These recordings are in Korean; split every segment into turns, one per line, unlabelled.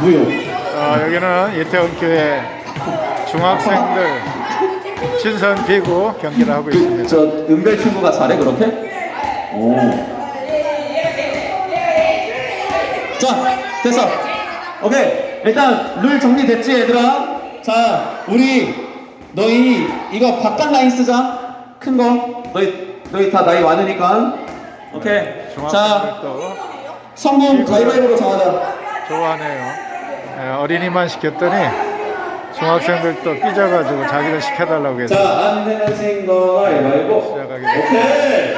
무효.
어, 여기는 이태원교회 중학생들 친선 비구 경기를 하고
그,
있습니다.
저 은별 친구가 잘해 그렇게? 오. 자, 됐어. 오케이. 일단 룰 정리됐지 얘들아? 자, 우리 너희 이거 바깥 라인 쓰자. 큰 거. 너희 너희 다 나이 많으니까. 오케이. 자,
중학생들도
성공 가위바위보로 정하자.
좋아하네요. 예, 어린이만 시켰더니 중학생들도 삐져가지고 자기들 시켜달라고 해서
자, 안 되는 친구 가위바위보.
시작하겠습니다.
오케이.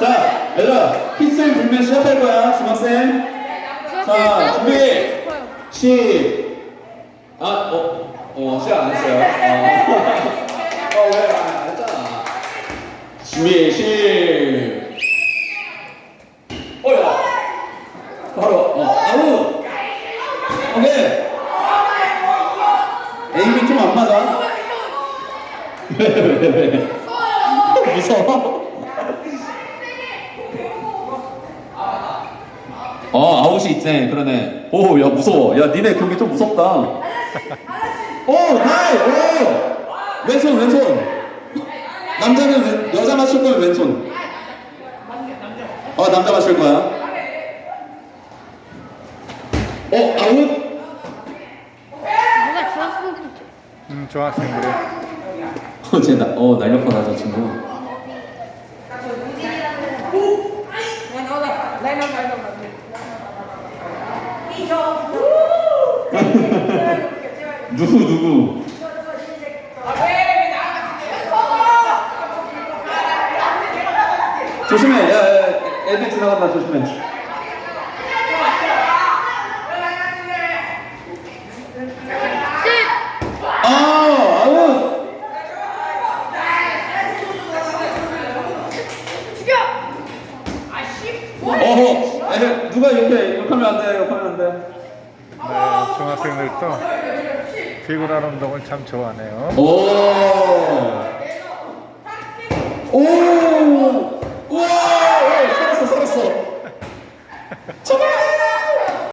자, 얘들아, 키스를 불면 시작할 거야, 중학생. 자, 준비. 시. 아, 어, 어, 시작 안 했어요. 어, 어 왜? 안 했잖아. 준비, 시. 어, 야. 바로, 어, 아웃. 오케이. 에임이 좀 안 맞아. 무서워? 어 아웃이 있네. 그러네. 오 야 무서워. 야 니네 경기 좀 무섭다. 오 나이 오. 왼손 왼손. 남자는 왼, 여자 맞출 거면 왼손. 어 남자 맞출 거야? 어 아웃
누가 중학생들
음, 중학생들이
어쟤 나, 어 날렵하다 저 친구. 누구 누구? 조심해 야, 야 애들 지나간다 조심해 아 아웃 어허 에, 누가 이렇게 욕하면 안 돼 욕하면 안 돼
네, 중학생들도 비구라는 운동을 참 좋아하네요.
오. 오!